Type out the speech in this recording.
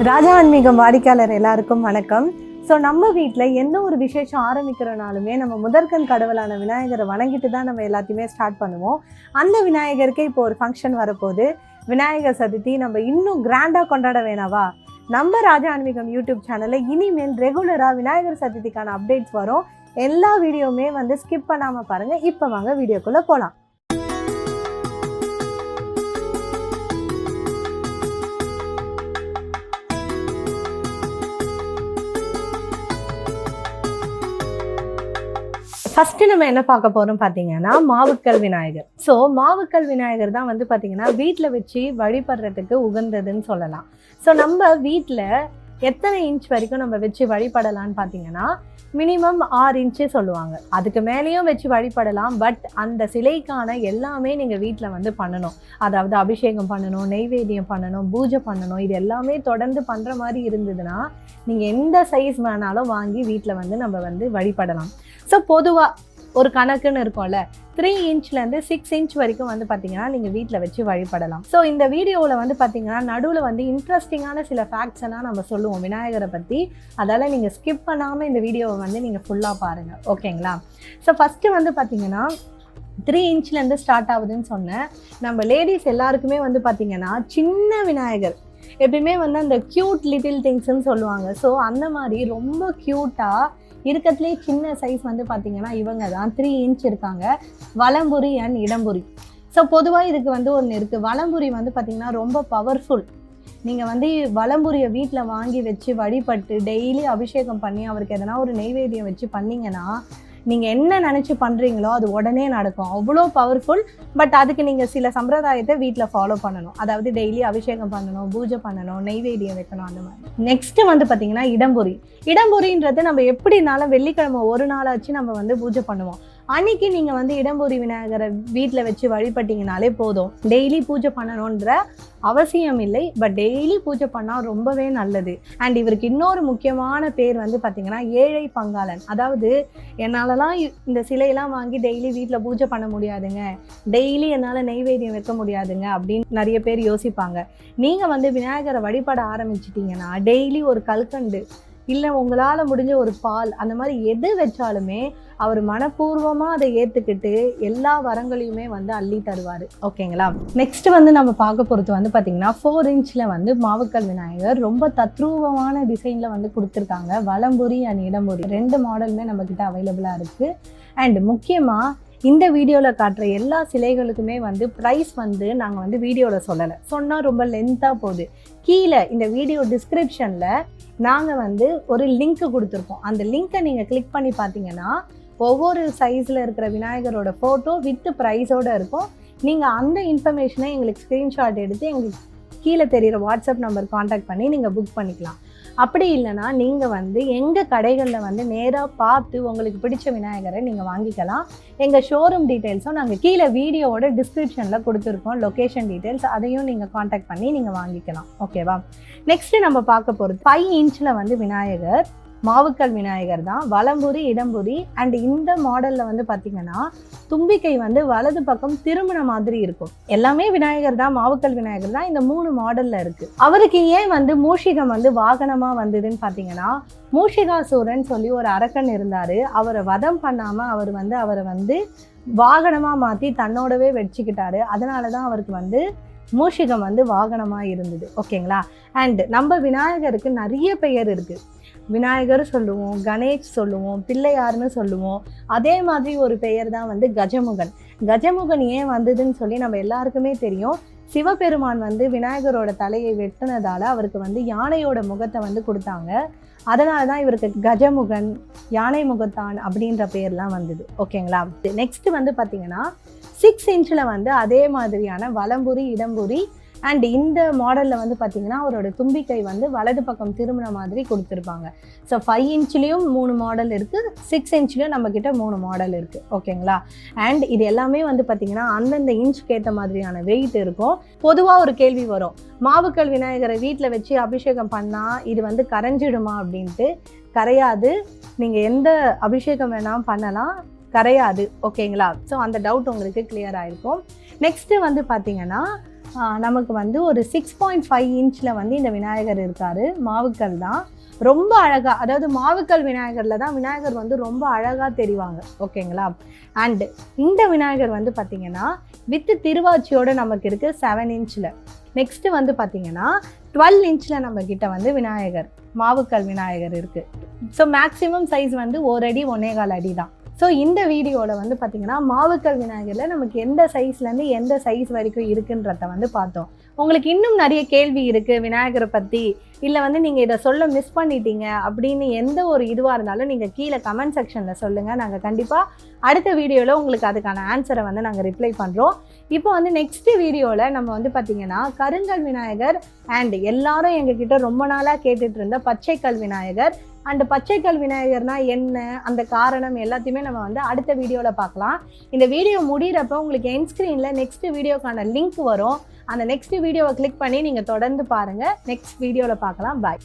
ராஜா ஆன்மீகம் வாடிக்கையாளர் எல்லாருக்கும் வணக்கம். ஸோ நம்ம வீட்டில் எந்த ஒரு விசேஷம் ஆரம்பிக்கிறனாலுமே நம்ம முதற்கண் கடவுளான விநாயகரை வணங்கிட்டு தான் நம்ம எல்லாத்தையுமே ஸ்டார்ட் பண்ணுவோம். அந்த விநாயகருக்கே இப்போ ஒரு ஃபங்க்ஷன் வரப்போகுது. விநாயகர் சதுர்த்தி நம்ம இன்னும் கிராண்டாக கொண்டாட வேணாவா? நம்ம ராஜா ஆன்மீகம் யூடியூப் சேனலில் இனிமேல் ரெகுலராக விநாயகர் சதுர்த்திக்கான அப்டேட்ஸ் வரும். எல்லா வீடியோவுமே வந்து ஸ்கிப் பண்ணாமல் பாருங்கள் இப்போ வாங்க வீடியோக்குள்ளே போகலாம் ஃபஸ்ட்டு நம்ம என்ன பார்க்க போகிறோம் பார்த்தீங்கன்னா மாவுக்கல் விநாயகர். ஸோ மாவுக்கல் விநாயகர் தான் வந்து பார்த்தீங்கன்னா வீட்டில் வச்சு வழிபடுறதுக்கு உகந்ததுன்னு சொல்லலாம். ஸோ நம்ம வீட்டில் எத்தனை இன்ச் வரைக்கும் நம்ம வச்சு வழிபடலாம்னு பார்த்தீங்கன்னா மினிமம் ஆறு இன்ச்சே சொல்லுவாங்க. அதுக்கு மேலேயும் வச்சு வழிபடலாம் பட் அந்த சிலைக்கான எல்லாமே நீங்கள் வீட்டில் வந்து பண்ணணும். அதாவது அபிஷேகம் பண்ணணும் நெய்வேத்தியம் பண்ணணும் பூஜை பண்ணணும் இது எல்லாமே தொடர்ந்து பண்ணுற மாதிரி இருந்ததுன்னா நீங்கள் எந்த சைஸ் வேணாலும் வாங்கி வீட்டில் வந்து நம்ம வந்து வழிபடலாம். ஸோ பொதுவாக ஒரு கணக்குன்னு இருக்கும்ல த்ரீ இன்ச்லேருந்து சிக்ஸ் இன்ச் வரைக்கும் வந்து பார்த்தீங்கன்னா நீங்கள் வீட்டில் வச்சு வழிபடலாம். ஸோ இந்த வீடியோவில் வந்து பார்த்தீங்கன்னா நடுவில் வந்து இன்ட்ரெஸ்டிங்கான சில ஃபேக்ட்ஸ்னால் நம்ம சொல்லுவோம். விநாயகரை பற்றி அதால் நீங்கள் ஸ்கிப் பண்ணாமல் இந்த வீடியோவை வந்து நீங்கள் ஃபுல்லாக பாருங்கள் ஓகேங்களா ஸோ ஃபஸ்ட்டு வந்து பார்த்தீங்கன்னா த்ரீ இன்ச்லேருந்து ஸ்டார்ட் ஆகுதுன்னு சொன்னேன். நம்ம லேடிஸ் எல்லாருக்குமே வந்து பார்த்திங்கன்னா சின்ன விநாயகர். எப்பயுமே வந்து அந்த க்யூட் லிட்டில் திங்ஸ்ன்னு சொல்லுவாங்க. ஸோ அந்த மாதிரி ரொம்ப க்யூட்டாக இருக்கத்துலேயே சின்ன சைஸ் வந்து பார்த்தீங்கன்னா இவங்க தான் த்ரீ இன்ச் இருக்காங்க. வலம்புரி அண்ட் இடம்புரி. ஸோ பொதுவாக இதுக்கு வந்து ஒன்று இருக்குது வலம்புரி வந்து பார்த்திங்கன்னா ரொம்ப பவர்ஃபுல் நீங்கள் வந்து வலம்புரியை வீட்டில் வாங்கி வச்சு வழிபட்டு டெய்லி அபிஷேகம் பண்ணி அவருக்கு எதனா ஒரு நெய்வேத்தியம் வச்சு பண்ணீங்கன்னா நீங்கள் என்ன நினச்சி பண்ணுறீங்களோ அது உடனே நடக்கும். அவ்வளோ பவர்ஃபுல் பட் அதுக்கு நீங்கள் சில சம்பிரதாயத்தை வீட்டில் ஃபாலோ பண்ணணும். அதாவது டெய்லி அபிஷேகம் பண்ணணும் பூஜை பண்ணணும் நெய்வேதியம் வைக்கணும் அந்த மாதிரி. நெக்ஸ்ட்டு வந்து பார்த்தீங்கன்னா இடம்புரி இடம்புரின்றது நம்ம எப்படினாலும் வெள்ளிக்கிழமை ஒரு நாளாச்சு நம்ம வந்து பூஜை பண்ணுவோம். அன்னைக்கு நீங்கள் வந்து இடம்பூரி விநாயகரை வீட்டில் வச்சு வழிபட்டீங்கனாலே போதும். டெய்லி பூஜை பண்ணணுன்ற அவசியம் இல்லை. பட் டெய்லி பூஜை பண்ணால் ரொம்பவே நல்லது. அண்ட் இவருக்கு இன்னொரு முக்கியமான பேர் வந்து பார்த்தீங்கன்னா ஏழை பங்காளன். அதாவது என்னாலலாம் இந்த சிலையெல்லாம் வாங்கி டெய்லி வீட்டில் பூஜை பண்ண முடியாதுங்க. டெய்லி என்னால் நெய்வேத்தியம் வைக்க முடியாதுங்க அப்படின்னு நிறைய பேர் யோசிப்பாங்க. நீங்கள் வந்து விநாயகரை வழிபட ஆரம்பிச்சிட்டிங்கன்னா டெய்லி ஒரு கல்கண்டு இல்லை உங்களால் முடிஞ்ச ஒரு பால் அந்த மாதிரி எது வச்சாலுமே அவர் மனப்பூர்வமாக அதை ஏற்றுக்கிட்டு எல்லா வரங்களையுமே வந்து அள்ளி தருவார். ஓகேங்களா நெக்ஸ்ட் வந்து நம்ம பார்க்க போகிறது வந்து பார்த்திங்கன்னா ஃபோர் இன்ச்சில் வந்து மாவுக்கல் விநாயகர் ரொம்ப தத்ரூபமான டிசைனில் வந்து கொடுத்துருக்காங்க. வலம்புரி அண்ட் இடம்புரி. ரெண்டு மாடலுமே நம்மக்கிட்ட அவைலபிளாக இருக்குது அண்ட் முக்கியமாக இந்த வீடியோவில் காட்டுற எல்லா சிலைகளுக்குமே வந்து ப்ரைஸ் வந்து நாங்கள் வந்து வீடியோவில் சொல்லலை. சொன்னால் ரொம்ப லென்த்தாக போகுது. கீழே இந்த வீடியோ டிஸ்கிரிப்ஷனில் நாங்கள் வந்து ஒரு லிங்க்கு கொடுத்துருக்கோம். அந்த லிங்க்கை நீங்கள் கிளிக் பண்ணி பார்த்தீங்கன்னா ஒவ்வொரு சைஸில் இருக்கிற விநாயகரோட ஃபோட்டோ வித் ப்ரைஸோடு இருக்கும். நீங்கள் அந்த இன்ஃபர்மேஷனை எங்களுக்கு ஸ்க்ரீன்ஷாட் எடுத்து எங்களுக்கு கீழே தெரிகிற வாட்ஸ்அப் நம்பர் காண்டாக்ட் பண்ணி நீங்கள் புக் பண்ணிக்கலாம். அப்படி இல்லைன்னா நீங்கள் வந்து எங்கள் கடைகளில் வந்து நேராக பார்த்து உங்களுக்கு பிடிச்ச விநாயகரை நீங்கள் வாங்கிக்கலாம். எங்கள் ஷோரூம் டீட்டெயில்ஸும் நாங்கள் கீழே வீடியோவோட டிஸ்கிரிப்ஷனில் கொடுத்துருக்கோம். லொக்கேஷன் டீட்டெயில்ஸ் அதையும் நீங்கள் காண்டாக்ட் பண்ணி நீங்கள் வாங்கிக்கலாம். ஓகேவா நெக்ஸ்ட்டு நம்ம பார்க்க போகிறது ஃபைவ் இன்ச்சில் வந்து விநாயகர். மாவுக்கல் விநாயகர் தான். வலம்புரி இடம்புரி அண்ட் இந்த மாடலில் வந்து பார்த்தீங்கன்னா தும்பிக்கை வந்து வலது பக்கம் திருமண மாதிரி இருக்கும். எல்லாமே விநாயகர் தான் மாவுக்கல் விநாயகர் தான் இந்த மூணு மாடலில் இருக்குது அவருக்கு ஏன் வந்து மூஷிகம் வந்து வாகனமாக வந்ததுன்னு பார்த்தீங்கன்னா மூஷிகாசூரன் சொல்லி ஒரு அரக்கன் இருந்தார். அவரை வதம் பண்ணாமல் அவர் வந்து அவரை வந்து வாகனமாக மாற்றி தன்னோடவே வச்சுக்கிட்டாரு அதனால தான் அவருக்கு வந்து மூஷிகம் வந்து வாகனமாக இருந்தது. ஓகேங்களா? அண்ட் நம்ம விநாயகருக்கு நிறைய பெயர் இருக்குது விநாயகர் சொல்லுவோம் கணேஷ் சொல்லுவோம் பிள்ளையார்னு சொல்லுவோம். அதே மாதிரி ஒரு பெயர் தான் வந்து கஜமுகன். கஜமுகன் ஏன் வந்ததுன்னு சொல்லி நம்ம எல்லாருக்குமே தெரியும். சிவபெருமான் வந்து விநாயகரோட தலையை வெட்டினதால அவருக்கு வந்து யானையோட முகத்தை வந்து கொடுத்தாங்க. அதனால தான் இவருக்கு கஜமுகன் யானை முகத்தான் அப்படின்ற பேர்லாம் வந்தது. ஓகேங்களா? நெக்ஸ்ட் வந்து பார்த்தீங்கன்னா சிக்ஸ் இன்ச்சில் வந்து அதே மாதிரியான வலம்புரி இடம்புரி அண்ட் இந்த மாடலில் வந்து பார்த்தீங்கன்னா அவரோட தும்பிக்கை வந்து வலது பக்கம் திரும்பின மாதிரி கொடுத்துருப்பாங்க. ஸோ ஃபைவ் இன்ச்லேயும் மூணு மாடல் இருக்குது சிக்ஸ் இன்ச்லேயும் நம்மக்கிட்ட மூணு மாடல் இருக்குது ஓகேங்களா அண்ட் இது எல்லாமே வந்து பார்த்தீங்கன்னா அந்தந்த இன்ச்சுக்கு ஏற்ற மாதிரியான வெயிட் இருக்கும். பொதுவாக ஒரு கேள்வி வரும். மாவுக்கல் விநாயகரை வீட்டில் வச்சு அபிஷேகம் பண்ணால் இது வந்து கரைஞ்சிடுமா அப்படின்ட்டு? கரையாது. நீங்கள் எந்த அபிஷேகம் வேணாலும் பண்ணலாம். கரையாது. ஓகேங்களா ஸோ அந்த டவுட் உங்களுக்கு கிளியர் ஆகிருக்கும் நெக்ஸ்ட்டு வந்து பார்த்தீங்கன்னா நமக்கு வந்து ஒரு சிக்ஸ் பாயிண்ட் ஃபைவ் இன்ச்சில் வந்து இந்த விநாயகர் இருக்கார். மாவுக்கல் தான். ரொம்ப அழகாக அதாவது மாவுக்கல் விநாயகரில் தான் விநாயகர் வந்து ரொம்ப அழகாக தெரிவாங்க. ஓகேங்களா அண்டு இந்த விநாயகர் வந்து பார்த்திங்கன்னா வித்து திருவாச்சியோடு நமக்கு இருக்குது செவன் இன்ச்சில் நெக்ஸ்ட்டு வந்து பார்த்திங்கன்னா டுவெல் இன்ச்சில் நம்மக்கிட்ட வந்து விநாயகர் மாவுக்கல் விநாயகர் இருக்குது ஸோ மேக்ஸிமம் சைஸ் வந்து ஒரு அடி ஒன்னே கால் அடி தான். ஸோ இந்த வீடியோவில் வந்து பார்த்தீங்கன்னா மாவுக்கல் விநாயகரில் நமக்கு எந்த சைஸ்லேருந்து எந்த சைஸ் வரைக்கும் இருக்குன்றத வந்து பார்த்தோம். உங்களுக்கு இன்னும் நிறைய கேள்வி இருக்குது விநாயகரை பற்றி இல்லை வந்து நீங்கள் இதை சொல்ல மிஸ் பண்ணிட்டீங்க அப்படின்னு எந்த ஒரு இதுவாக இருந்தாலும் நீங்கள் கீழே கமெண்ட் செக்ஷனில் சொல்லுங்கள் நாங்கள் கண்டிப்பாக அடுத்த வீடியோவில் உங்களுக்கு அதுக்கான ஆன்சரை வந்து நாங்கள் ரிப்ளை பண்ணுறோம் இப்போ வந்து நெக்ஸ்ட் வீடியோவில் நம்ம வந்து பார்த்தீங்கன்னா கருங்கல் விநாயகர் அண்ட் எல்லாரும் எங்ககிட்ட ரொம்ப நாளாக கேட்டுட்டு இருந்த பச்சைக்கல் விநாயகர் அண்ட் பச்சைக்கல் விநாயகர்னா என்ன அந்த காரணம் எல்லாத்தையுமே நம்ம வந்து அடுத்த வீடியோவில் பார்க்கலாம். இந்த வீடியோ முடிகிறப்ப உங்களுக்கு என் ஸ்க்ரீனில் நெக்ஸ்ட் வீடியோக்கான லிங்க் வரும். அந்த நெக்ஸ்ட் வீடியோவை கிளிக் பண்ணி நீங்கள் தொடர்ந்து பாருங்கள் நெக்ஸ்ட் வீடியோவில் பார்க்கலாம். பாய்